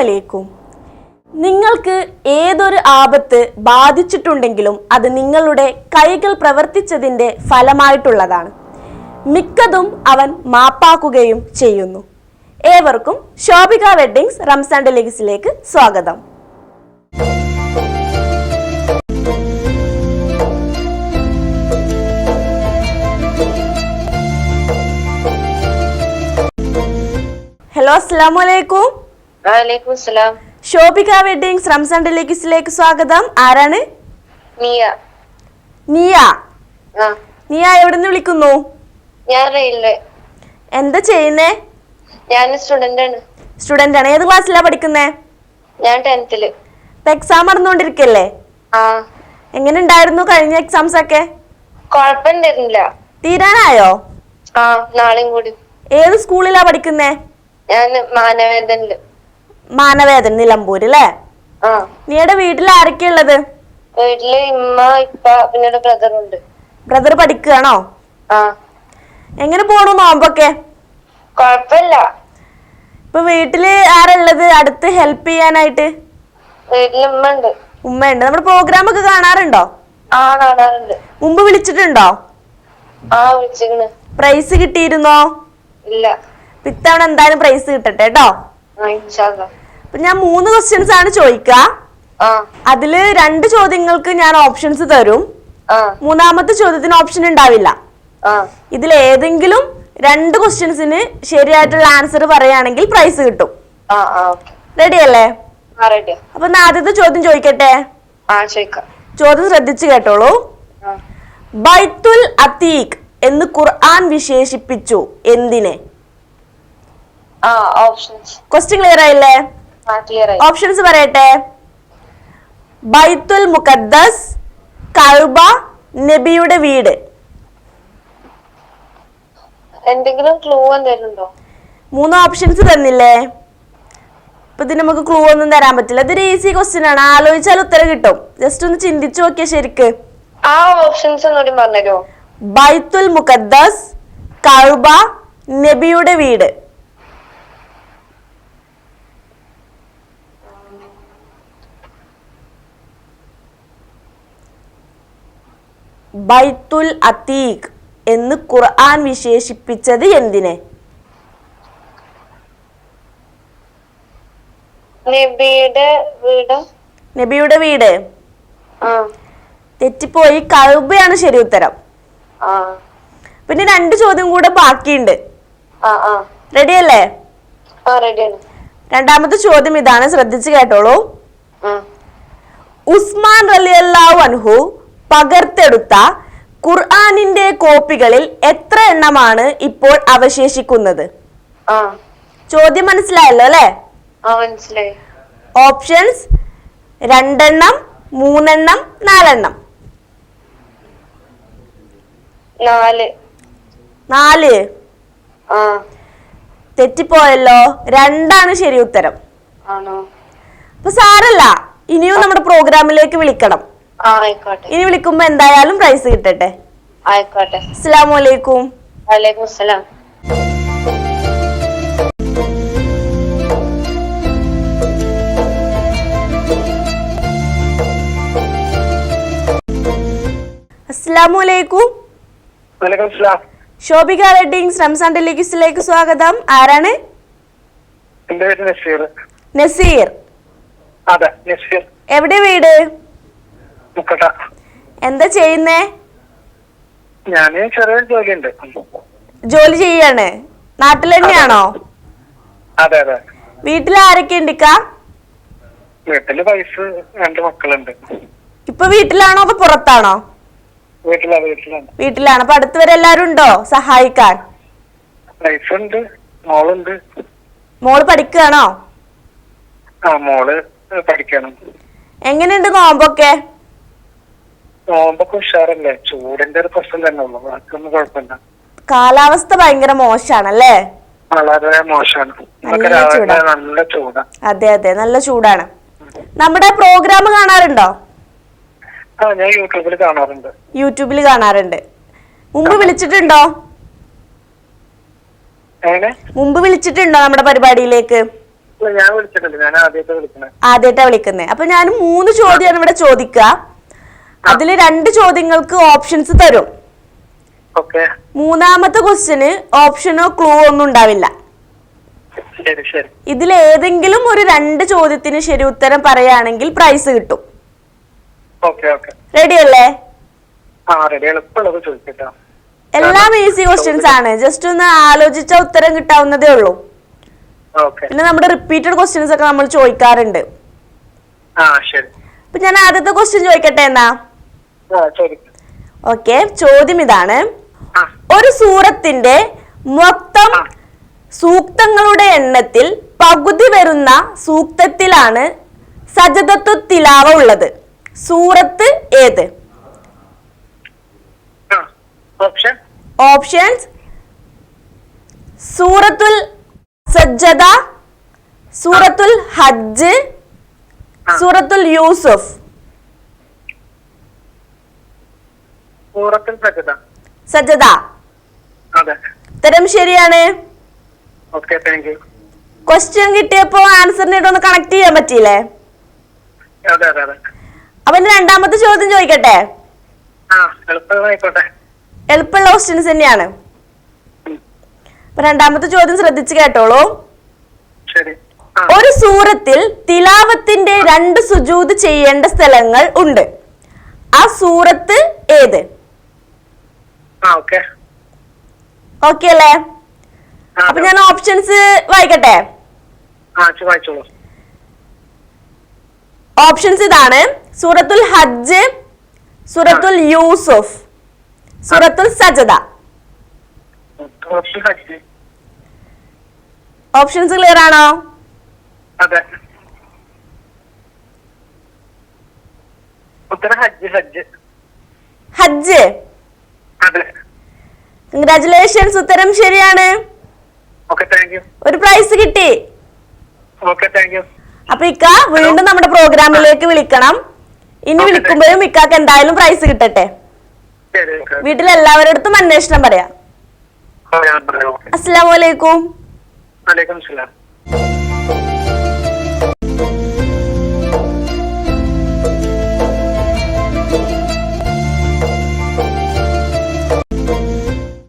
അലൈക്കും നിങ്ങൾക്ക് ഏതൊരു ആപത്ത് ബാധിച്ചിട്ടുണ്ടെങ്കിലും അത് നിങ്ങളുടെ കൈകൾ പ്രവർത്തിച്ചതിന്റെ ഫലമായിട്ടുള്ളതാണ്. മിക്കതും അവൻ മാപ്പാക്കുകയും ചെയ്യുന്നു. ഏവർക്കും ശോഭിക വെഡ്ഡിങ്സ് റംസാൻ ഡെലിഗസിലേക്ക് സ്വാഗതം. ഹലോ അസ്സാം വലൈക്കും ശോഭിക വെഡ്ഡിങ്സ് റംസാൻ ഡെലിഗസിലേക്ക് സ്വാഗതം. ആരാണ്? നിയ നിയ നിയ എവിടെ നിന്ന് വിളിക്കുന്നു? ഞാൻ റെയിൽവേ. എന്താ ചെയ്യുന്നേ? ഞാൻ സ്റ്റുഡന്റ് ആണ്. സ്റ്റുഡന്റ് ആണ്. ഏത് ക്ലാസ്സിലാ പഠിക്കുന്നേ? ഞാൻ ടെൻത്തിൽ എക്സാം നടന്നുകൊണ്ടിരിക്കല്ലേ? എങ്ങനെ ഉണ്ടായിരുന്നു കഴിഞ്ഞ എക്സാംസ് ഒക്കെ? കൊഴപ്പണ്ടായിരുന്നില്ല തീരാനായോ? നാളെയും കൂടി. ഏത് സ്കൂളിലാ പഠിക്കുന്നേ? ഞാൻ മാനവേദനിൽ മാനവേദൻ നിലമ്പൂര് അല്ലേ? നീയുടെ വീട്ടിൽ ആരൊക്കെയാ ഉള്ളത്? വീട്ടിൽ ഇമ്മ ഇപ്പ പിന്നെ ഒരു ബ്രദർ ഉണ്ട്. ബ്രദർ പഠിക്കുകയാണോ? എങ്ങനെ പോണു നോമ്പൊക്കെ? കൊഴപ്പില്ല. ഇപ്പൊ വീട്ടിൽ ആരുള്ളത്? അടുത്ത് ഹെൽപ്പ് ചെയ്യാനായിട്ട്? വീട്ടിൽ ഉമ്മ ഉണ്ട്. ഉമ്മയുണ്ട്. നമ്മുടെ പ്രോഗ്രാം ഒക്കെ കാണാറുണ്ടോ? ആ കാണാറുണ്ട്. മുമ്പ് വിളിച്ചിട്ടുണ്ടോ? ആ പ്രൈസ് കിട്ടിയിരുന്നോ? ഇല്ല. ഇത്തവണ എന്തായാലും പ്രൈസ് കിട്ടട്ടെ കേട്ടോ. ഞാൻ മൂന്ന് ക്വസ്റ്റ്യൻസ് ആണ് ചോദിക്കുക അതിൽ രണ്ട് ചോദ്യങ്ങൾക്ക് ഞാൻ ഓപ്ഷൻസ് തരും. മൂന്നാമത്തെ ചോദ്യത്തിന് ഓപ്ഷൻ ഉണ്ടാവില്ല. ഇതിൽ ഏതെങ്കിലും രണ്ട് ക്വസ്റ്റ്യൻസിന് ശരിയായിട്ടുള്ള ആൻസർ പറയുകയാണെങ്കിൽ പ്രൈസ് കിട്ടും. റെഡി അല്ലേ? അപ്പൊ ആദ്യത്തെ ചോദ്യം ചോദിക്കട്ടെ? ചോദ്യം ശ്രദ്ധിച്ചു കേട്ടോളൂ. ബൈത്തുൽ അതീഖ് എന്ന് ഖുർആൻ വിശേഷിപ്പിച്ചു എന്തിനെ? ക്വസ്റ്റ്യൻ ക്ലിയർ ആയില്ലേ? ഓപ്ഷൻസ് പറയട്ടെ. ബൈത്തുൽ മുഖദ്ദസ് കഴുബ നബിയുടെ വീട്. എന്തെങ്കിലും ക്ലൂ എന്തെങ്കിലും ഉണ്ടോ മൂന്ന് ഓപ്ഷൻസ് തന്നില്ലേ? ഇപ്പൊ ഇതിന് നമുക്ക് ക്ലൂ ഒന്നും തരാൻ പറ്റില്ല. ഇതൊരു ഈസി ക്വസ്റ്റ്യൻ ആണ്. ആലോചിച്ചാൽ ഉത്തരം കിട്ടും. ജസ്റ്റ് ഒന്ന് ചിന്തിച്ചു നോക്കിയ ശരിക്ക്. ആ ഓപ്ഷൻസ് ഒന്നുകൂടി ബൈത്തുൽ മുഖദ്ദസ് കഴുബ നബിയുടെ വീട്. ബൈത്തുൽ അതീഖ് എന്ന് ഖുർആൻ വിശേഷിപ്പിച്ചത് എന്തിനെ? നബിയുടെ വീട്. നബിയുടെ വീട്. തെറ്റിപ്പോയി. കഅബയാണ് ശരി ഉത്തരം. ആ. പിന്നെ രണ്ട് ചോദ്യം കൂടെ ബാക്കിയുണ്ട്. ആ ആ. റെഡി അല്ലേ? ആ റെഡിയാണ് രണ്ടാമത്തെ ചോദ്യം ഇതാണ് ശ്രദ്ധിച്ചു കേട്ടോളൂ. ഉസ്മാൻ റലിയല്ലാവു അൻഹു പകർത്തെടുത്ത ഖുർആാനിന്റെ കോപ്പികളിൽ എത്ര എണ്ണമാണ് ഇപ്പോൾ അവശേഷിക്കുന്നത്? ചോദ്യം മനസ്സിലായല്ലോ അല്ലേ? ഓപ്ഷൻസ് രണ്ടെണ്ണം മൂന്നെണ്ണം നാലെണ്ണം. നാല്. നാല്. തെറ്റിപ്പോയല്ലോ? രണ്ടാണ് ശരി ഉത്തരം. ആണോ? അപ്പൊ സാറല്ല ഇനിയും നമ്മുടെ പ്രോഗ്രാമിലേക്ക് വിളിക്കണം. ഇനി വിളിക്കുമ്പോ എന്തായാലും പ്രൈസ് കിട്ടട്ടെ. ആയിക്കോട്ടെ. അസ്സലാമു അലൈക്കും വലൈക്കും അസ്സലാം. അസ്സലാമു അലൈക്കും വലൈക്കും സ്ലാം ശോഭിക വെഡിങ്സ് റംസാൻ ഡെലിഗസിലേക്ക് സ്വാഗതം. ആരാണ്? എന്റെ പേര് നസീർ. നസീർ. അതെ നസീർ. എവിടെ വീട്? മുക്കട്ട. എന്താ ചെയ്യുന്നേ? ഞാൻ ചെറിയ ജോലിയുണ്ട്. ജോലി ചെയ്യാണ്. നാട്ടിൽ തന്നെയാണോ? അതെ അതെ. വീട്ടിൽ ആരൊക്കെ ഉണ്ട് വീട്ടിൽ വയസ്സ് രണ്ട് മക്കളുണ്ട്. ഇപ്പൊ വീട്ടിലാണോ അതോ പുറത്താണോ? വീട്ടിലാ വീട്ടിലാണ്. വീട്ടിലാണ്. അപ്പൊ അടുത്ത് വരെ എല്ലാരും ഉണ്ടോ? സഹായിക്കാൻ? വയസ്സുണ്ട് മോളുണ്ട്. മോൾ പഠിക്കുകയാണോ ആ മോൾ പഠിക്കണം. എങ്ങനെയുണ്ട് നോമ്പൊക്കെ? നോമ്പൊക്കെ ഉഷാറല്ലേ? ചൂടിന്റെ ഒരു പ്രശ്നം തന്നെ ഉള്ളു. ബാക്കിയൊന്നും കുഴപ്പമില്ല. കാലാവസ്ഥ ഭയങ്കര മോശാണല്ലേ? വളരെ മോശമാണ് നമുക്ക് നല്ല രാവിലെ നല്ല ചൂടാ. അതെ അതെ. നല്ല ചൂടാണ്. നമ്മുടെ പ്രോഗ്രാം കാണാറുണ്ടോ? ആ ഞാൻ യൂട്യൂബിൽ കാണാറുണ്ട്. യൂട്യൂബിൽ കാണാറുണ്ട്. മുമ്പ് വിളിച്ചിട്ടുണ്ടോ? മുമ്പ് വിളിച്ചിട്ടുണ്ടോ നമ്മുടെ പരിപാടിയിലേക്ക്? ആദ്യത്തെ ആദ്യമായിട്ട് വിളിക്കുന്നത് അപ്പൊ ഞാൻ മൂന്ന് ചോദ്യമാണ് ഇവിടെ ചോദിക്കുക. അതിൽ രണ്ട് ചോദ്യങ്ങൾക്ക് ഓപ്ഷൻസ് തരും. മൂന്നാമത്തെ ക്വസ്റ്റ്യന് ഓപ്ഷനോ ക്ലൂ ഒന്നും ഉണ്ടാവില്ല. ഇതിൽ ഏതെങ്കിലും ഒരു രണ്ട് ചോദ്യത്തിന് ശരി ഉത്തരം പറയുകയാണെങ്കിൽ പ്രൈസ് കിട്ടും. റെഡി അല്ലേ? എല്ലാം ഈസി ക്വസ്റ്റ്യൻസ് ആണ്. ജസ്റ്റ് ഒന്ന് ആലോചിച്ച ഉത്തരം കിട്ടാവുന്നതേ ഉള്ളൂ. പിന്നെ നമ്മുടെ റിപ്പീറ്റഡ് ക്വസ്റ്റ്യൻസ് ഒക്കെ നമ്മൾ ചോദിക്കാറുണ്ട്. അപ്പൊ ഞാൻ ആദ്യത്തെ ക്വസ്റ്റ്യൻ ചോദിക്കട്ടെ എന്നാ? ഓക്കെ ചോദ്യം ഇതാണ്. ഒരു സൂറത്തിന്റെ മൊത്തം സൂക്തങ്ങളുടെ എണ്ണത്തിൽ പകുതി വരുന്ന സൂക്തത്തിലാണ് സജദത്തു തിലാവ ഉള്ളത്. സൂറത്ത് ഏത്? ഓപ്ഷൻ ഓപ്ഷൻസ് സൂറത്തുൽ സജ്ജദ സൂറത്തുൽ ഹജ്ജ് സൂറത്തുൽ യൂസുഫ്. സജ്ജദ. ഉത്തരം ശരിയാണ്. ക്വസ്റ്റ്യൻ കിട്ടിയപ്പോ ആൻസറിനായിട്ട് ഒന്ന് കണക്ട് ചെയ്യാൻ പറ്റിയില്ലേ? അതെ അതെ അതെ. അപ്പൊ രണ്ടാമത്തെ ചോദ്യം ചോദിക്കട്ടെ? എളുപ്പമുള്ള ക്വസ്റ്റ്യൻസ് തന്നെയാണ്. അപ്പൊ രണ്ടാമത്തെ ചോദ്യം ശ്രദ്ധിച്ചു കേട്ടോളൂ. ഒരു സൂറത്തിൽ തിലാവത്തിന്റെ രണ്ട് സുജൂത് ചെയ്യേണ്ട സ്ഥലങ്ങൾ ഉണ്ട്. ആ സൂറത്ത് ഏത്? ഓക്കെ. അല്ലേ? അപ്പൊ ഞാൻ ഓപ്ഷൻസ് വായിക്കട്ടെ? ഓപ്ഷൻസ് ഇതാണ്. സൂറത്തുൽ ഹജ്ജ് സൂറത്തുൽ യൂസുഫ് സൂറത്തുൽ സജദ. ഓപ്ഷൻസ് ക്ലിയർ ആണോ? ഹജ്ജ് കൺഗ്രാചുലേഷൻസ് ഉത്തരം ശരിയാണ്. ഒരു പ്രൈസ് കിട്ടി. അപ്പൊ ഇക്ക വീണ്ടും നമ്മുടെ പ്രോഗ്രാമിലേക്ക് വിളിക്കണം. ഇനി വിളിക്കുമ്പോഴും ഇക്കാക്ക് എന്തായാലും പ്രൈസ് കിട്ടട്ടെ. വീട്ടിൽ എല്ലാവരുടെ അന്വേഷണം പറയാം. അസ്സലാമലൈക്കും വലൈക്കും